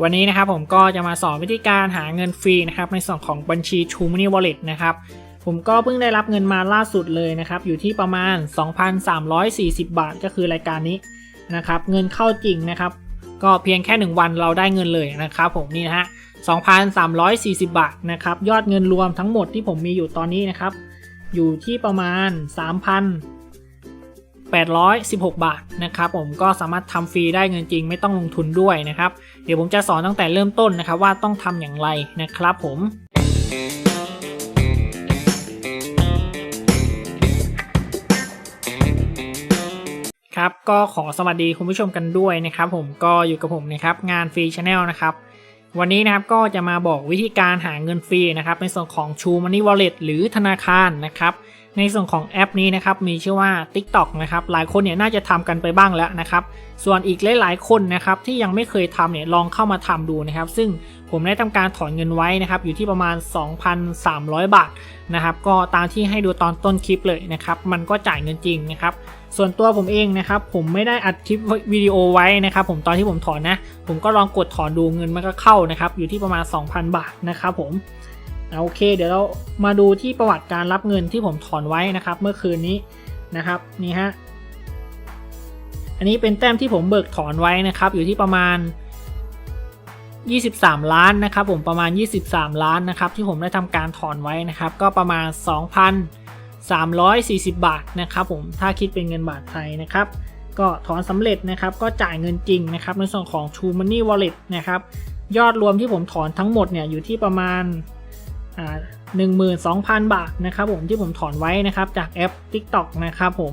วันนี้นะครับผมก็จะมาสอนวิธีการหาเงินฟรีนะครับในส่วนของบัญชี True Money Wallet นะครับผมก็เพิ่งได้รับเงินมาล่าสุดเลยนะครับอยู่ที่ประมาณ 2,340 บาทก็คือรายการนี้นะครับเงินเข้าจริงนะครับก็เพียงแค่ 1 วันเราได้เงินเลยนะครับผมนี่นะฮะ 2,340 บาทนะครับยอดเงินรวมทั้งหมดที่ผมมีอยู่ตอนนี้นะครับอยู่ที่ประมาณ 3,816 บาทนะครับผมก็สามารถทำฟรีได้เงินจริงไม่ต้องลงทุนด้วยนะครับ เดี๋ยวผมจะสอนตั้งแต่เริ่มต้นนะครับว่าต้องทำอย่างไรนะครับผมครับก็ขอสวัสดีคุณผู้ชมกันด้วยนะครับ ผมก็อยู่กับผมนะครับงานฟรีชาแนลนะครับวันนี้นะครับก็จะมาบอกวิธีการหาเงินฟรีนะครับในส่วนของ True Money Wallet หรือธนาคารนะครับ ในส่วนของแอปนี้นะครับมีชื่อว่า TikTok นะครับหลายคนเนี่ยน่าจะทำกันไปบ้างแล้วนะครับส่วนอีกหลายๆคนนะครับที่ยังไม่เคยทำเนี่ยลองเข้ามาทำดูนะครับ ซึ่งผมได้ทำการถอนเงินไว้นะครับอยู่ที่ประมาณ 2,300 บาทนะครับก็ตามที่ให้ดูตอนต้นคลิปเลยนะครับมันก็จ่ายเงินจริงนะครับส่วนตัวผมเองนะครับผมไม่ได้อัดคลิปวิดีโอไว้นะครับผมตอนที่ผมถอนนะผมก็ลองกดถอนดูเงินมันก็เข้านะครับอยู่ที่ประมาณ 2,000 บาทนะครับผม โอเค เดี๋ยวเรามาดูที่ประวัติการรับเงินที่ผมถอนไว้นะครับ เมื่อคืนนี้นะครับนี่ฮะอันนี้เป็นแต้มที่ผมเบิกถอนไว้นะครับ อยู่ที่ประมาณ 23 ล้านนะครับ ผมประมาณ 23 ล้านนะครับ ที่ผมได้ทำการถอนไว้นะครับ ก็ประมาณ 2,340 บาทนะครับ ผมถ้าคิดเป็นเงินบาทไทยนะครับ ก็ถอนสำเร็จนะครับก็จ่ายเงินจริงนะครับ ในส่วนของ True Money Wallet นะครับยอดรวมที่ผมถอนทั้งหมดเนี่ยอยู่ที่ประมาณ 12,000 บาทนะครับผมที่ผมถอนไว้นะครับจากแอป TikTok นะครับผม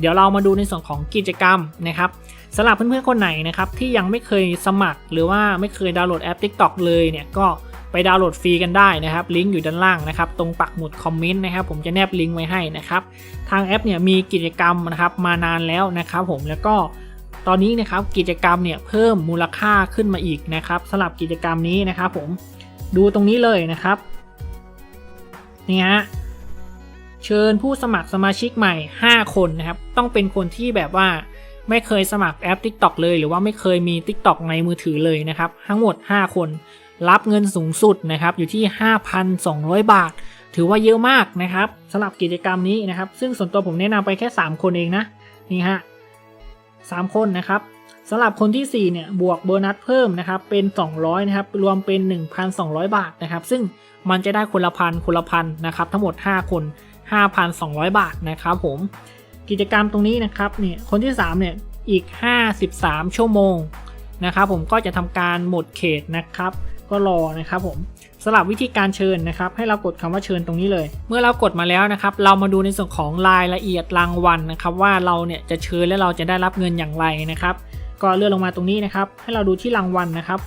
เดี๋ยวเรามาดูในส่วนของกิจกรรมนะครับสำหรับเพื่อนๆคนไหนนะครับที่ยังไม่เคยสมัคร หรือว่าไม่เคยดาวน์โหลดแอป TikTok เลยเนี่ยก็ไปดาวน์โหลดฟรีกันได้นะครับลิงก์อยู่ด้านล่างนะครับตรงปักหมุดคอมเมนต์นะครับผมจะแนบลิงก์ไว้ให้นะครับทางแอปเนี่ยมีกิจกรรมนะครับมานานแล้วนะครับผมแล้วก็ตอนนี้นะครับกิจกรรมเนี่ยเพิ่มมูลค่าขึ้นมาอีกนะครับสำหรับกิจกรรมนี้นะครับผมดูตรงนี้เลยนะครับ นี่ฮะเชิญผู้สมัครสมาชิกใหม่ 5 คนนะครับ ต้องเป็นคนที่แบบว่าไม่เคยสมัครแอป TikTok เลย หรือว่าไม่เคยมี TikTok ในมือถือเลยนะครับ ทั้งหมด 5 คน รับเงินสูงสุดนะครับ อยู่ที่ 5,200 บาท ถือว่าเยอะมากนะครับสำหรับกิจกรรมนี้นะครับ ซึ่งส่วนตัวผมแนะนำไปแค่ 3 คนเองนะ นี่ฮะ3คนนะครับ สำหรับคนที่ 4 เนี่ย บวกโบนัสเพิ่มนะครับ เป็น 200 นะครับ รวมเป็น 1,200 บาทนะครับ ซึ่งมันจะได้คนละพันคนละพันนะครับ ทั้งหมด 5 คน 5,200 บาทนะครับผม กิจกรรมตรงนี้นะครับเนี่ย คนที่ 3 เนี่ย อีก 53 ชั่วโมงนะครับผม ก็จะทำการหมดเขตนะครับ ก็รอนะครับผมสำหรับวิธีการเชิญนะครับ ให้เรากดคำว่าเชิญตรงนี้เลย เมื่อเรากดมาแล้วนะครับ เรามาดูในส่วนของรายละเอียดรางวัลนะครับ ว่าเราเนี่ยจะเชิญและเราจะได้รับเงินอย่างไรนะครับ ก็เลื่อนลงมาตรงนี้นะครับ ให้เราดูที่รางวัลนะครับ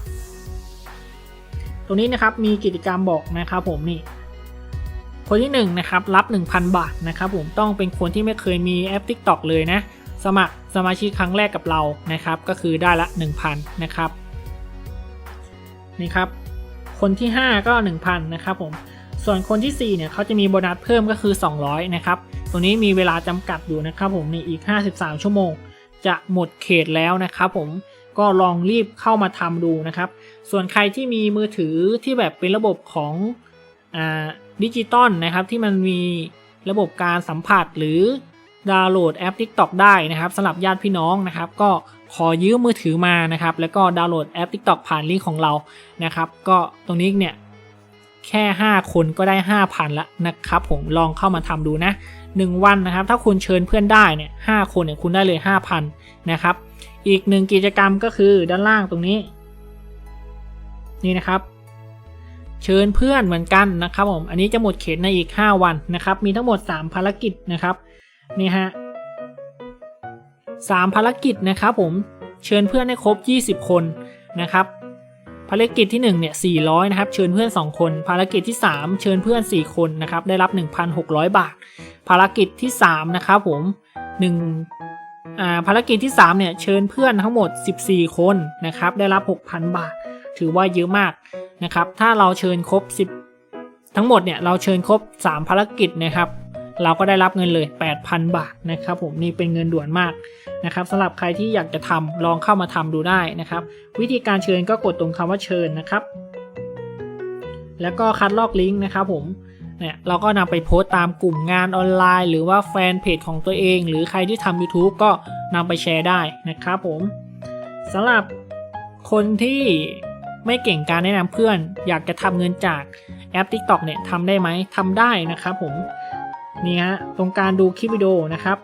ตรงนี้นะครับมีกิจกรรมบอกนะครับผมนี่คนที่1นนะครับรับ 1,000 บาทนะครับผมต้องเป็นคนที่ไม่เคยมีแอป TikTok เลยนะ สมัครสมาชิกครั้งแรกกับเรานะครับ ก็คือได้ละ 1,000 นะครับนี่ครับ คนที่ 5 ก็ 1,000 นะครับผมส่วนคนที่ 4 เนี่ยเขาจะมีโบนัสเพิ่มก็คือ 200 นะครับตรงนี้มีเวลาจำกัดอยู่นะครับผมนี่อีก 53 ชั่วโมง จะหมดเขตแล้วนะครับผมก็ลองรีบเข้ามาทำดูนะครับ ส่วนใครที่มีมือถือที่แบบเป็นระบบของอดิจิตอลนะครับ ที่มันมีระบบการสัมผัสหรือดาวน์โหลดแอป TikTok ได้นะครับสำหรับญาติพี่น้องนะครับ ก็ขอยืมมือถือมานะครับ แล้วก็ดาวน์โหลดแอป TikTok ผ่านลิงก์ของเรานะครับ ก็ตรงนี้เนี่ย แค่ 5 คนก็ได้ 5,000ละนะครับผมลองเข้ามาทำดูนะ 1 วันนะครับ ถ้าคุณเชิญเพื่อนได้เนี่ยหคนเนี่ยคุณได้เลย 5,000นะครับ อีกหนึ่งกิจกรรมก็คือด้านล่างตรงนี้ นี่นะครับเชิญเพื่อนเหมือนกันนะครับผม อันนี้จะหมดเขตในอีก 5 วันนะครับ มีทั้งหมด 3 ภารกิจนะครับ นี่ฮะสามภารกิจนะครับผม เชิญเพื่อนให้ครบ 20 คนนะครับ ภารกิจที่1เนี่ย400นะครับเชิญเพื่อน 2 คน ภารกิจที่ 3 เชิญเพื่อน 4 คนนะครับได้รับ 1,600 บาท ภารกิจที่3นะครับผม1อ่าภารกิจที่3เนี่ยเชิญเพื่อนทั้งหมด 14 คนนะครับได้รับ 6,000 บาท ถือว่าเยอะมากนะครับถ้าเราเชิญครบ 10 ทั้งหมดเนี่ยเราเชิญครบ 3 ภารกิจนะครับ เราก็ได้รับเงินเลย 8,000 บาทนะครับผมนี่เป็นเงินด่วนมากนะครับสำหรับใครที่อยากจะทำลองเข้ามาทำดูได้นะครับ วิธีการเชิญก็กดตรงคำว่าเชิญนะครับ แล้วก็คัดลอกลิงก์นะครับผมเนี่ยเราก็นำไปโพสต์ตามกลุ่มงานออนไลน์ หรือว่าแฟนเพจของตัวเอง หรือใครที่ทำ YouTube ก็นำไปแชร์ได้นะครับผมสำหรับคนที่ไม่เก่งการแนะนำเพื่อน อยากจะทำเงินจากแอป TikTok เนี่ยทำได้ไหมทำได้นะครับผม นี่ฮะตรงการดูคลิปวิดีโอนะครับ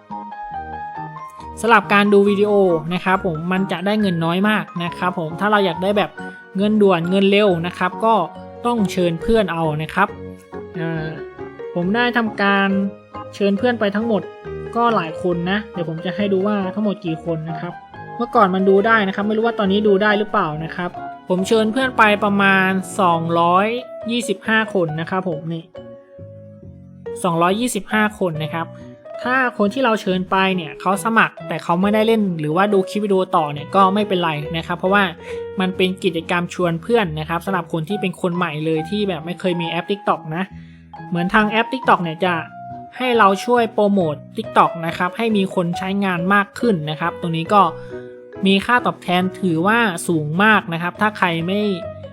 สำหรับการดูวิดีโอนะครับผมมันจะได้เงินน้อยมากนะครับผมถ้าเราอยากได้แบบเงินด่วนเงินเร็วนะครับ ก็ต้องเชิญเพื่อนเอานะครับผมได้ทำการเชิญเพื่อนไปทั้งหมดก็หลายคนนะ เดี๋ยวผมจะให้ดูว่าทั้งหมดกี่คนนะครับ เมื่อก่อนมันดูได้นะครับ ไม่รู้ว่าตอนนี้ดูได้หรือเปล่านะครับ ผมเชิญเพื่อนไปประมาณ 225 คนนะครับผมนี่ 225 คนนะครับ ถ้าคนที่เราเชิญไปเนี่ยเขาสมัครแต่เขาไม่ได้เล่นหรือว่าดูคลิปวิดีโอต่อเนี่ยก็ไม่เป็นไรนะครับ เพราะว่ามันเป็นกิจกรรมชวนเพื่อนนะครับสำหรับคนที่เป็นคนใหม่เลยที่แบบไม่เคยมีแอป TikTok นะ เหมือนทางแอป TikTok เนี่ยจะให้เราช่วยโปรโมท TikTok นะครับให้มีคนใช้งานมากขึ้นนะครับ ตรงนี้ก็มีค่าตอบแทนถือว่าสูงมากนะครับ ถ้าใครไม่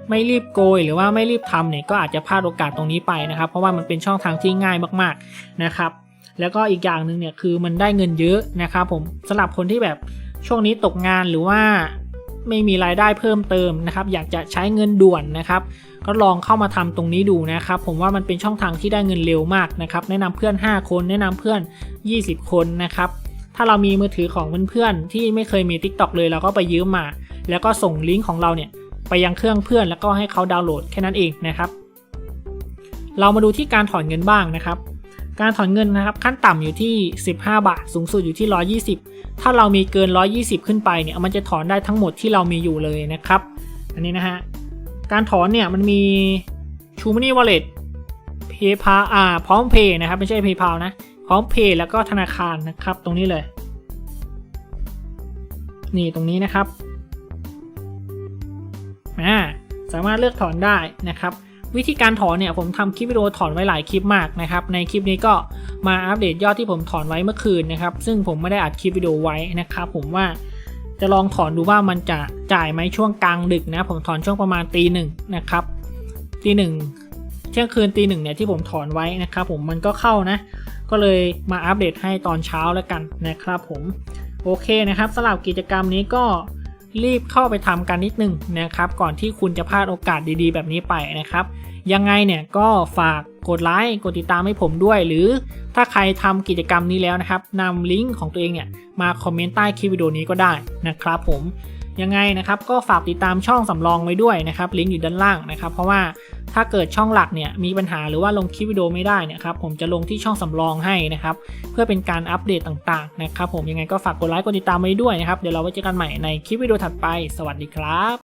ไม่รีบโกยหรือว่าไม่รีบทำเนี่ยก็อาจจะพลาดโอกาสตรงนี้ไปนะครับ เพราะว่ามันเป็นช่องทางที่ง่ายมากๆนะครับ แล้วก็อีกอย่างหนึ่งเนี่ยคือมันได้เงินเยอะนะครับผมสำหรับคนที่แบบช่วงนี้ตกงานหรือว่าไม่มีรายได้เพิ่มเติมนะครับ อยากจะใช้เงินด่วนนะครับ ก็ลองเข้ามาทำตรงนี้ดูนะครับ ผมว่ามันเป็นช่องทางที่ได้เงินเร็วมากนะครับ แนะนำเพื่อน 5 คน แนะนำเพื่อน 20 คนนะครับ ถ้าเรามีมือถือของเพื่อนๆที่ไม่เคยมี TikTok เลยเราก็ไปยืมมา แล้วก็ส่งลิงก์ของเราเนี่ย ไปยังเครื่องเพื่อน แล้วก็ให้เขาดาวน์โหลดแค่นั้นเองนะครับ เรามาดูที่การถอนเงินบ้างนะครับ การถอนเงินนะครับขั้นต่ำอยู่ที่ 15 บาท สูงสุดอยู่ที่ 120 ถ้าเรามีเกิน 120 ขึ้นไปเนี่ยมันจะถอนได้ทั้งหมดที่เรามีอยู่เลยนะครับ อันนี้นะฮะการถอนเนี่ยมันมี True Money Wallet PayPal อ่าพร้อมเพย์นะครับไม่ใช่ PayPal นะพร้อมเพย์แล้วก็ธนาคารนะครับ ตรงนี้เลย นี่ตรงนี้นะครับ อ่าสามารถเลือกถอนได้นะครับ วิธีการถอนเนี่ยผมทำคลิปวิดีโอถอนไว้หลายคลิปมากนะครับ ในคลิปนี้ก็มาอัปเดตยอดที่ผมถอนไว้เมื่อคืนนะครับ ซึ่งผมไม่ได้อัดคลิปวิดีโอไว้นะครับผมว่าจะลองถอนดูว่ามันจะจ่ายไหมช่วงกลางดึกนะ ผมถอนช่วงประมาณตีหนึ่งนะครับตีหนึ่งเที่ยงคืนตีหนึ่งเนี่ยที่ผมถอนไว้นะครับผมมันก็เข้านะ ก็เลยมาอัปเดตให้ตอนเช้าแล้วกันนะครับผมโอเคนะครับสำหรับกิจกรรมนี้ก็ รีบเข้าไปทำกันนิดนึงนะครับ ก่อนที่คุณจะพลาดโอกาสดีๆ แบบนี้ไปนะครับ ยังไงเนี่ยก็ฝากกดไลค์กดติดตามให้ผมด้วย หรือถ้าใครทำกิจกรรมนี้แล้วนะครับนำลิงก์ของตัวเองเนี่ยมาคอมเมนต์ใต้คลิปวิดีโอนี้ก็ได้นะครับ ผมยังไงนะครับก็ฝากติดตามช่องสำรองไว้ด้วยนะครับลิงก์อยู่ด้านล่างนะครับ เพราะว่า ถ้าเกิดช่องหลักเนี่ยมีปัญหาหรือว่าลงคลิปวิดีโอไม่ได้เนะครับผมจะลงที่ช่องสำรองให้นะครับเพื่อเป็นการอัปเดตต่างๆนะครับผมยังไงก็ฝากกดไลค์กดติดตามไว้ด้วยนะครับเดี๋ยวเราไว้เจอกันใหม่ในคลิปวิดีโอถัดไป สวัสดีครับ